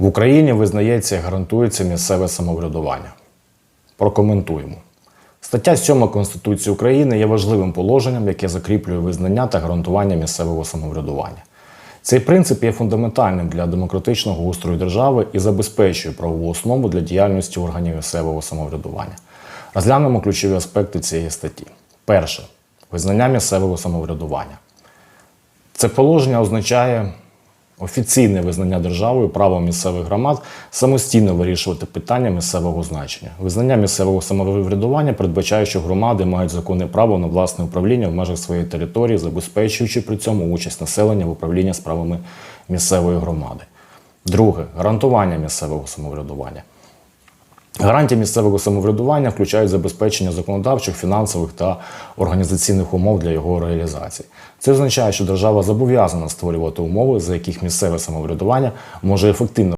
В Україні визнається і гарантується місцеве самоврядування. Прокоментуємо. Стаття 7 Конституції України є важливим положенням, яке закріплює визнання та гарантування місцевого самоврядування. Цей принцип є фундаментальним для демократичного устрою держави і забезпечує правову основу для діяльності органів місцевого самоврядування. Розглянемо ключові аспекти цієї статті. Перше визнання місцевого самоврядування. Це положення означає офіційне визнання державою право місцевих громад самостійно вирішувати питання місцевого значення. Визнання місцевого самоврядування передбачає, що громади мають законне право на власне управління в межах своєї території, забезпечуючи при цьому участь населення в управлінні справами місцевої громади. Друге гарантування місцевого самоврядування. Гарантії місцевого самоврядування включають забезпечення законодавчих, фінансових та організаційних умов для його реалізації. Це означає, що держава зобов'язана створювати умови, за яких місцеве самоврядування може ефективно